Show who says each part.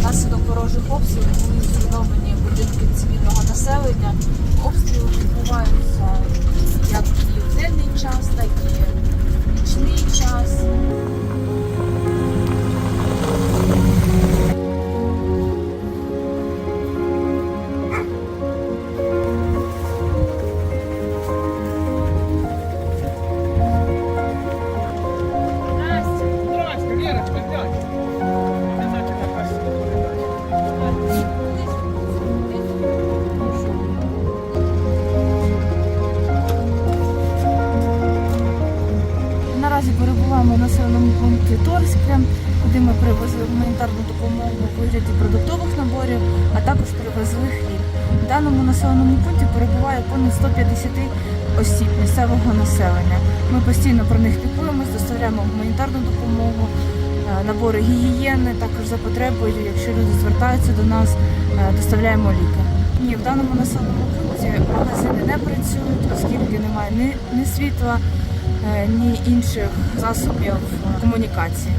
Speaker 1: Внаслідок ворожих обстрілів були зруйновані будинки цивільного населення. Наразі перебуваємо в населеному пункті Торське, куди ми привезли гуманітарну допомогу у вигляді продуктових наборів, а також привезли хліб. В даному населеному пункті перебуває понад 150 осіб місцевого населення. Ми постійно про них піклуємось, доставляємо гуманітарну допомогу, е, набори гігієни, також за потребою, якщо люди звертаються до нас, е, доставляємо ліки. Ні, в даному населеному пункті магазини не працюють, оскільки немає ні, ні світла, ні інших засобів комунікації.